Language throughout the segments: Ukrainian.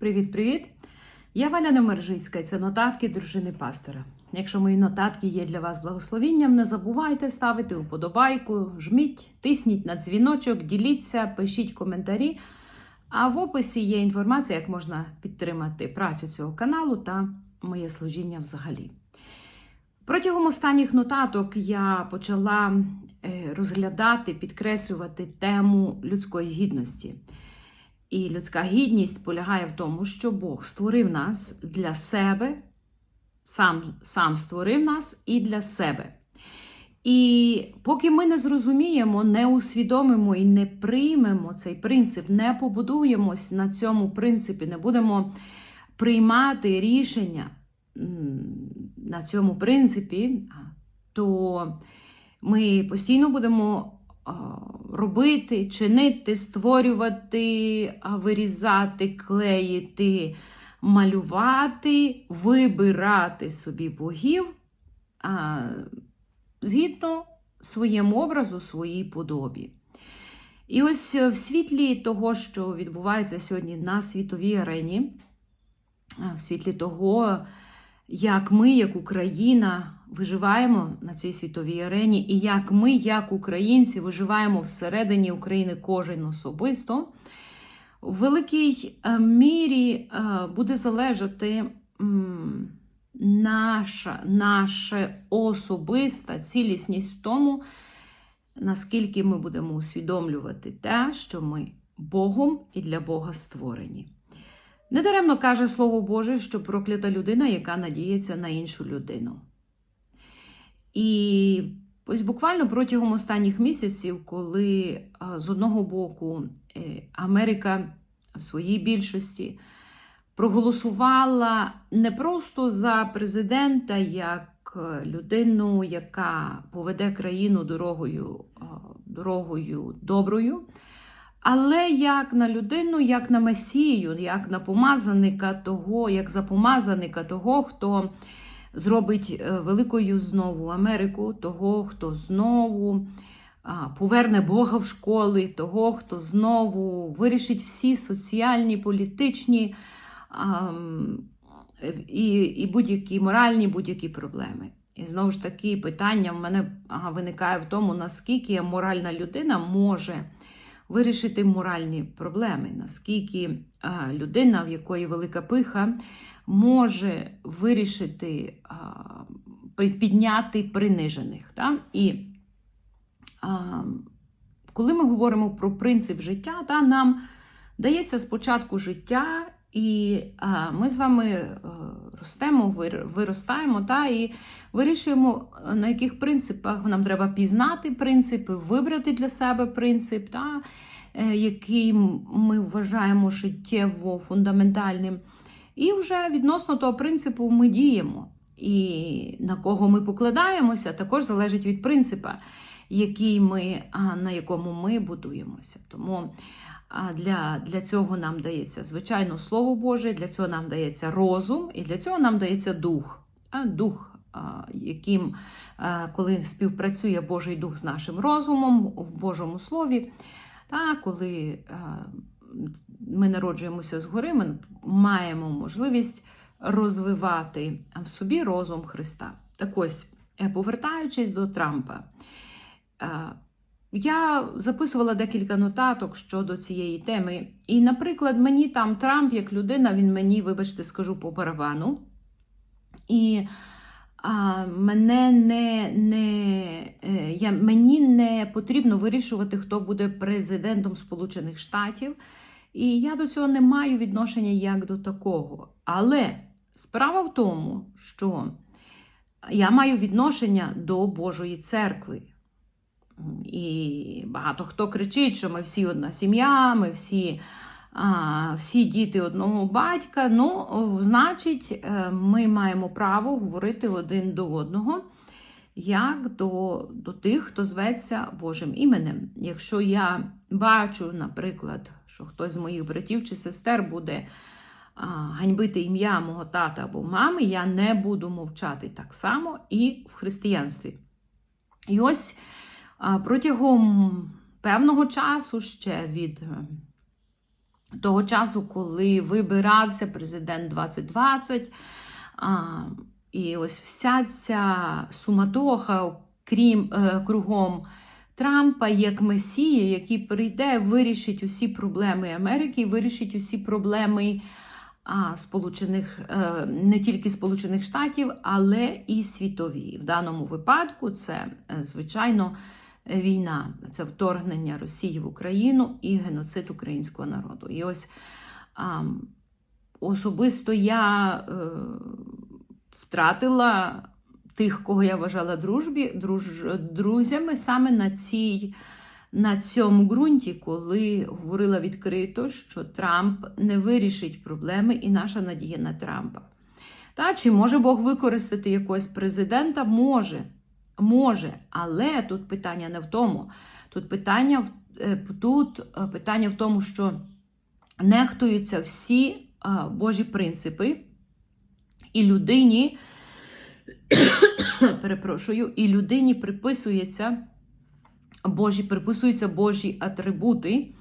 Привіт-привіт! Я Валя Немержицька, і це нотатки дружини пастора. Якщо мої нотатки є для вас благословінням, не забувайте ставити уподобайку, жміть, тисніть на дзвіночок, діліться, пишіть коментарі. А в описі є інформація, як можна підтримати працю цього каналу та моє служіння взагалі. Протягом останніх нотаток я почала е, розглядати, підкреслювати тему людської гідності. І людська гідність полягає в тому, що Бог створив нас для себе, сам, сам створив нас і для себе. І поки ми не зрозуміємо, не усвідомимо і не приймемо цей принцип, не побудуємось на цьому принципі, не будемо приймати рішення на цьому принципі, то ми постійно будемо робити, чинити, створювати, вирізати, клеїти, малювати, вибирати собі богів згідно своєму образу, своїй подобі. І ось в світлі того, що відбувається сьогодні на світовій арені, в світлі того, як ми, як Україна, виживаємо на цій світовій арені, і як ми, як українці, виживаємо всередині України кожен особисто, в великій е, мірі е, буде залежати наша, наша особиста цілісність в тому, наскільки ми будемо усвідомлювати те, що ми Богом і для Бога створені. Недаремно каже Слово Боже, що проклята людина, яка надіється на іншу людину. І ось буквально протягом останніх місяців, коли з одного боку е, Америка в своїй більшості проголосувала не просто за президента як е, людину, яка поведе країну дорогою, дорогою доброю, але як на людину, як на месію, як на помазаника того, як за помазаника того, хто зробить е, великою знову Америку, того, хто знову поверне Бога в школи, того, хто знову вирішить всі соціальні, політичні і, і будь-які моральні будь-які проблеми. І знову ж таки, питання в мене виникає в тому, наскільки моральна людина може вирішити моральні проблеми, наскільки людина, в якої велика пиха, може вирішити підняти принижених. Та? І коли ми говоримо про принцип життя, та, нам дається спочатку життя, і ми з вами е, ростемо, виростаємо та, і вирішуємо, е, на яких принципах нам треба пізнати принципи, вибрати для себе принцип, та, е, який ми вважаємо життєво фундаментальним. І вже відносно того принципу ми діємо. І на кого ми покладаємося, також залежить від принципа, який ми, на якому ми будуємося. Тому для, для цього нам дається, звичайно, Слово Боже, для цього нам дається розум, і для цього нам дається дух. Дух, яким, коли співпрацює Божий Дух з нашим розумом в Божому Слові, та коли ми народжуємося згори, ми маємо можливість розвивати в собі розум Христа. Так ось, е, повертаючись до Трампа, е, я записувала декілька нотаток щодо цієї теми. І, наприклад, мені там Трамп, як людина, він мені, вибачте, скажу по барабану. І а, мене не, не, е, я, мені не потрібно вирішувати, хто буде президентом Сполучених Штатів. І я до цього не маю відношення як до такого. Але справа в тому, що я маю відношення до Божої церкви. І багато хто кричить, що ми всі одна сім'я, ми всі, всі діти одного батька. Ну, значить, е, ми маємо право говорити один до одного, як до, до тих, хто зветься Божим іменем. Якщо я бачу, наприклад, що хтось з моїх братів чи сестер буде ганьбити ім'я мого тата або мами, я не буду мовчати так само і в християнстві. І ось протягом певного часу ще від того часу, коли вибирався президент 2020. А, і ось вся ця суматоха, крім е, кругом Трампа, як месія, який прийде, вирішить усі проблеми Америки, вирішить усі проблеми Сполучених, е, не тільки Сполучених Штатів, але і світові. В даному випадку це, е, звичайно, війна, це вторгнення Росії в Україну і геноцид українського народу. І ось а, особисто я е, втратила тих, кого я вважала дружбі, друж, друзями саме на цій. На цьому ґрунті, коли говорила відкрито, що Трамп не вирішить проблеми, і наша надія на Трампа. Та, чи може Бог використати якогось президента? Може, може, але тут питання не в тому. Тут питання, е, тут е, питання в тому, що нехтуються всі е, Божі принципи, і людині, перепрошую, і людині приписується Божі, приписуються Божі атрибути.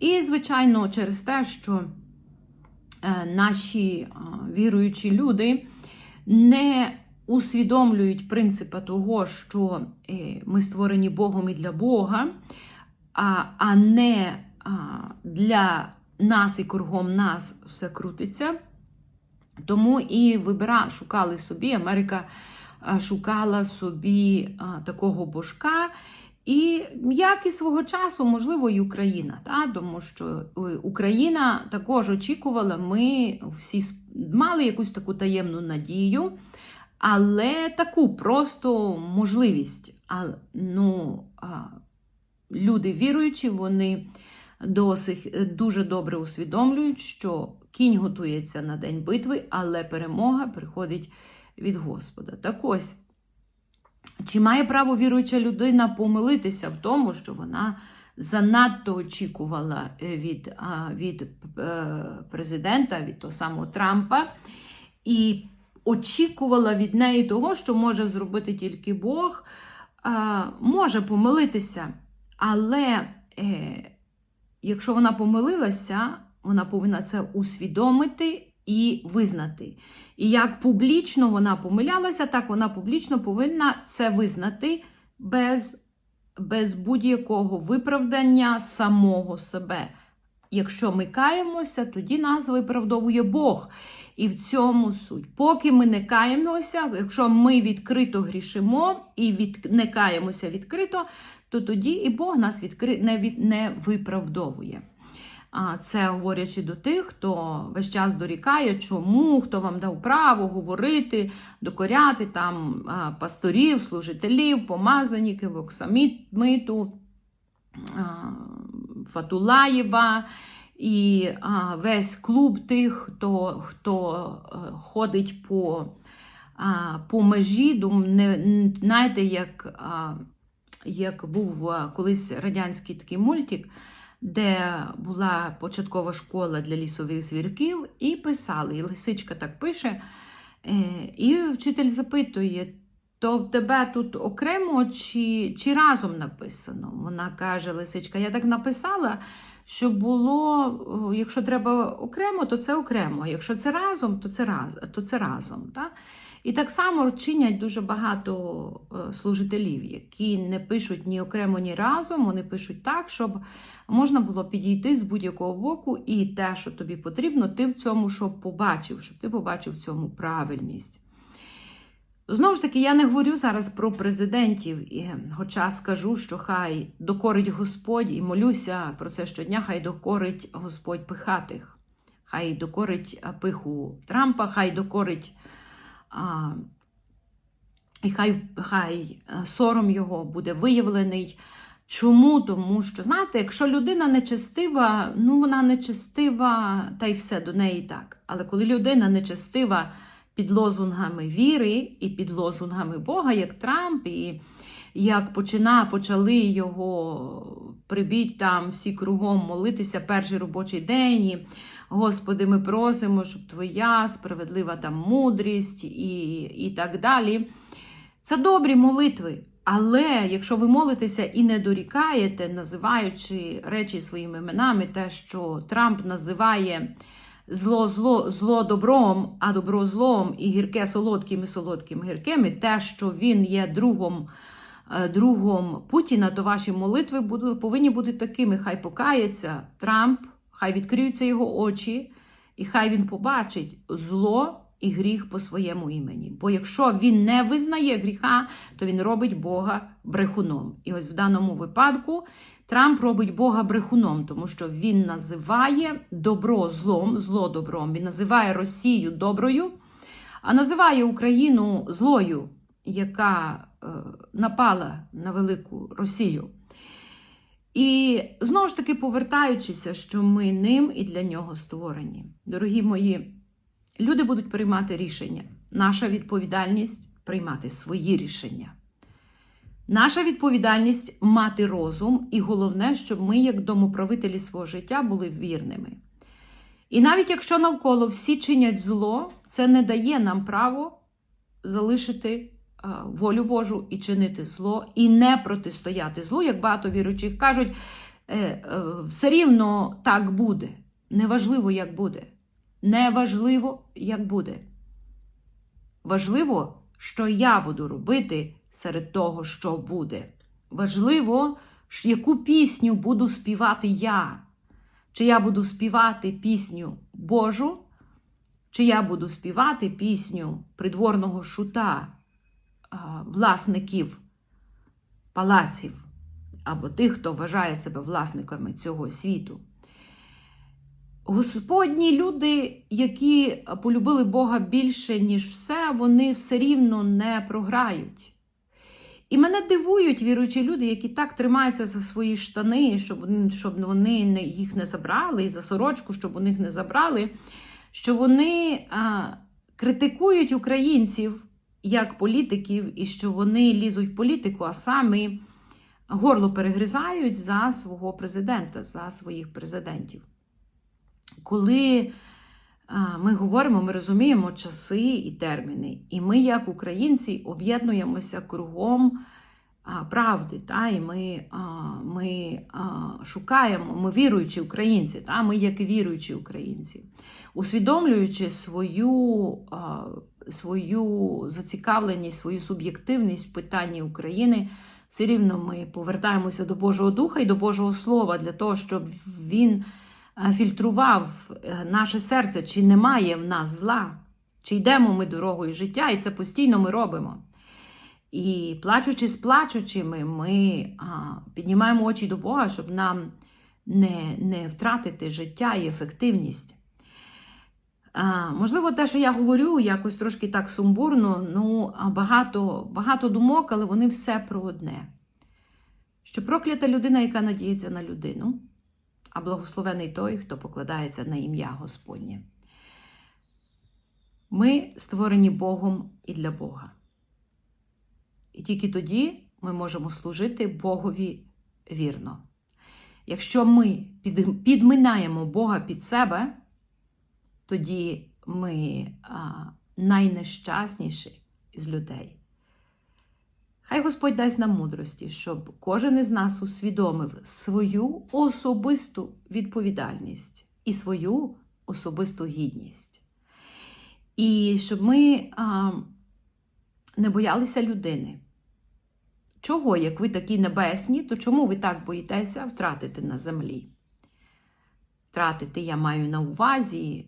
І, звичайно, через те, що наші віруючі люди не усвідомлюють принципа того, що е, ми створені Богом і для Бога, а, а не для нас і кругом нас все крутиться. Тому і вибира, шукали собі, Америка шукала собі такого божка. І як і свого часу, можливо, і Україна, та? тому що е, Україна також очікувала, ми всі мали якусь таку таємну надію, але таку просто можливість. А, ну, а, люди віруючі, вони досить дуже добре усвідомлюють, що кінь готується на день битви, але перемога приходить від Господа. Так ось. Чи має право віруюча людина помилитися в тому, що вона занадто очікувала е, від, від е, президента, від того самого Трампа, і очікувала від неї того, що може зробити тільки Бог, може помилитися, але е, якщо вона помилилася, вона повинна це усвідомити і визнати. І як публічно вона помилялася, так вона публічно повинна це визнати без, без будь-якого виправдання самого себе. Якщо ми каємося, тоді нас виправдовує Бог. І в цьому суть. Поки ми не каємося, якщо ми відкрито грішимо і від, не каємося відкрито, то тоді і Бог нас відкри, не, від, не виправдовує. А це говорячи до тих, хто весь час дорікає, чому, хто вам дав право говорити, докоряти там пасторів, служителів, помазаніків, Оксаміту, а, Фатулаєва і а, весь клуб тих, хто, хто е, ходить по, а, по межі. Дум, не, знаєте, як, а, як був колись радянський такий мультик де була початкова школа для лісових звірків, і писали. І лисичка так пише, е, і вчитель запитує: то в тебе тут окремо чи, чи разом написано? Вона каже: Лисичка, я так написала, що було, якщо треба окремо, то це окремо. Якщо це разом, то це, раз, то це разом. Так? І так само чинять дуже багато е, служителів, які не пишуть ні окремо, ні разом. Вони пишуть так, щоб можна було підійти з будь-якого боку, і те, що тобі потрібно, ти в цьому щоб побачив, щоб ти побачив в цьому правильність. Знову ж таки, я не говорю зараз про президентів, і, хоча скажу, що хай докорить Господь і молюся про це щодня, хай докорить Господь пихатих, хай докорить пиху Трампа, хай докорить. А, і хай, хай сором його буде виявлений. Чому? Тому що, знаєте, якщо людина нечестива, ну вона нечестива, та й все до неї так. Але коли людина нечестива під лозунгами віри і під лозунгами Бога, як Трамп, і як почина, почали його прибіть там всі кругом молитися перший робочий день. І, Господи, ми просимо, щоб Твоя справедлива там мудрість і, і так далі. Це добрі молитви, Але якщо ви молитеся і не дорікаєте, називаючи речі своїми іменами, те, що Трамп називає зло зло, зло добром, а добро злом, і гірке солодким і солодким гірким, і те, що він є другом, е, другом Путіна, то ваші молитви будуть, повинні бути такими. Хай покається Трамп, хай відкриються його очі, і хай він побачить зло і гріх по своєму імені. Бо якщо він не визнає гріха, то він робить Бога брехуном. І ось в даному випадку Трамп робить Бога брехуном, тому що він називає добро злом, зло добром. Він називає Росію доброю, а називає Україну злою, яка е, напала на велику Росію. І знову ж таки повертаючися, що ми ним і для нього створені. Дорогі мої, люди будуть приймати рішення. Наша відповідальність приймати свої рішення. Наша відповідальність мати розум, і головне, щоб ми, як домоправителі свого життя, були вірними. І навіть якщо навколо всі чинять зло, це не дає нам право залишити волю Божу і чинити зло, і не протистояти злу, як багато віруючих кажуть, е, е, все рівно так буде. Неважливо, як буде. Неважливо, як буде. Важливо, що я буду робити серед того, що буде. Важливо, яку пісню буду співати я. Чи я буду співати пісню Божу, чи я буду співати пісню придворного шута, власників палаців, або тих, хто вважає себе власниками цього світу. Господні люди, які полюбили Бога більше, ніж все, вони все рівно не програють. І мене дивують віруючі люди, які так тримаються за свої штани, щоб, щоб вони не, їх не забрали, і за сорочку, щоб у них не забрали, що вони а, критикують українців як політиків, і що вони лізуть в політику, а самі горло перегризають за свого президента, за своїх президентів. Коли ми говоримо, ми розуміємо часи і терміни. І ми, як українці, об'єднуємося кругом правди. Та? І ми, ми шукаємо, ми віруючі українці, та? ми як віруючі українці, усвідомлюючи свою, свою зацікавленість, свою суб'єктивність в питанні України. Все рівно ми повертаємося до Божого Духа і до Божого Слова для того, щоб він фільтрував е, наше серце, чи немає в нас зла, чи йдемо ми дорогою життя, і це постійно ми робимо. І плачучи з плачучими, ми а, піднімаємо очі до Бога, щоб нам не, не втратити життя і ефективність. А, можливо, те, що я говорю, якось трошки так сумбурно, ну, багато, багато думок, але вони все про одне. Що проклята людина, яка надіється на людину, а благословений той, хто покладається на ім'я Господнє. Ми створені Богом і для Бога. І тільки тоді ми можемо служити Богові вірно. Якщо ми підминаємо Бога під себе, тоді ми а, найнещасніші з людей. Хай Господь дасть нам мудрості, щоб кожен із нас усвідомив свою особисту відповідальність і свою особисту гідність. І щоб ми а, не боялися людини. Чого, як ви такі небесні, то чому ви так боїтеся втратити на землі? Втратити я маю на увазі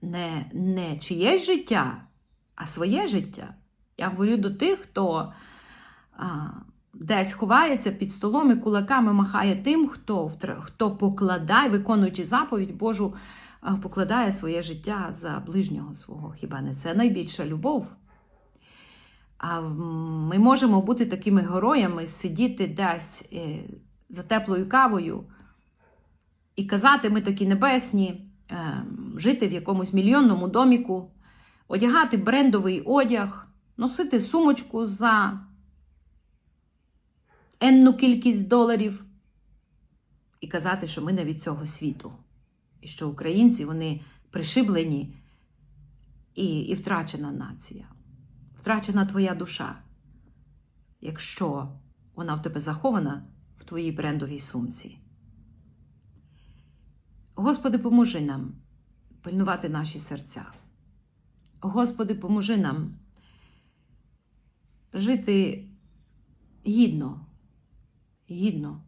не, не чиєсь життя, а своє життя. Я говорю до тих, хто десь ховається під столом і кулаками махає тим, хто, хто покладає, виконуючи заповідь Божу, покладає своє життя за ближнього свого. Хіба не це найбільша любов? А ми можемо бути такими героями, сидіти десь е, за теплою кавою і казати, ми такі небесні, е, жити в якомусь мільйонному доміку, одягати брендовий одяг, носити сумочку за енну кількість доларів і казати, що ми не від цього світу, і що українці вони пришиблені і, і втрачена нація, втрачена твоя душа. якщо вона в тебе захована в твоїй брендовій сумці. Господи, поможи нам пильнувати наші серця. Господи, поможи нам жити гідно, гідно.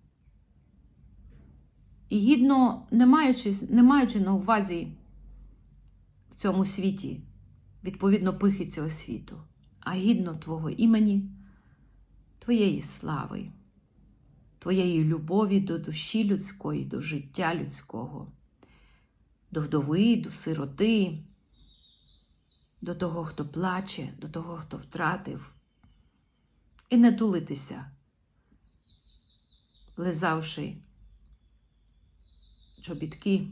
І гідно, не маючи, не маючи на увазі в цьому світі, відповідно пихи цього світу, а гідно Твого імені, Твоєї слави, Твоєї любові до душі людської, до життя людського, до вдови, до сироти, до того, хто плаче, до того, хто втратив, і не тулитися, лизавши чобітки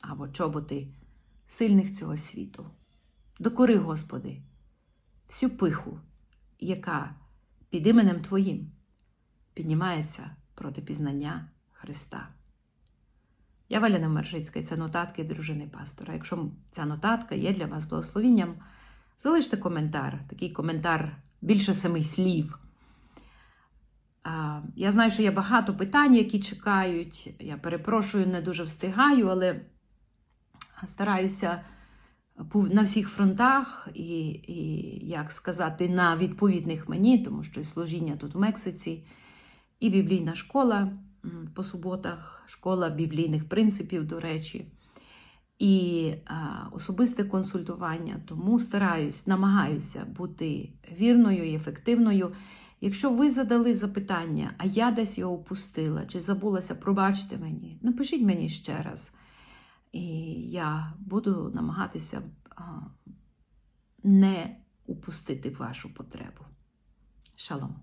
або чоботи сильних цього світу. Докори, Господи, всю пиху, яка під іменем Твоїм піднімається проти пізнання Христа. Я Валяна Маржицька, це нотатки дружини пастора. Якщо ця нотатка є для вас благословінням, залиште коментар, такий коментар більше семи слів. Я знаю, що є багато питань, які чекають. Я перепрошую, не дуже встигаю, але стараюся на всіх фронтах і, і, як сказати, на відповідних мені, тому що і служіння тут в Мексиці, і біблійна школа по суботах, школа біблійних принципів, до речі, і особисте консультування. Тому стараюсь, намагаюся бути вірною і ефективною. Якщо ви задали запитання, а я десь його упустила чи забулася, пробачте мені, напишіть мені ще раз. І я буду намагатися не упустити вашу потребу. Шалом.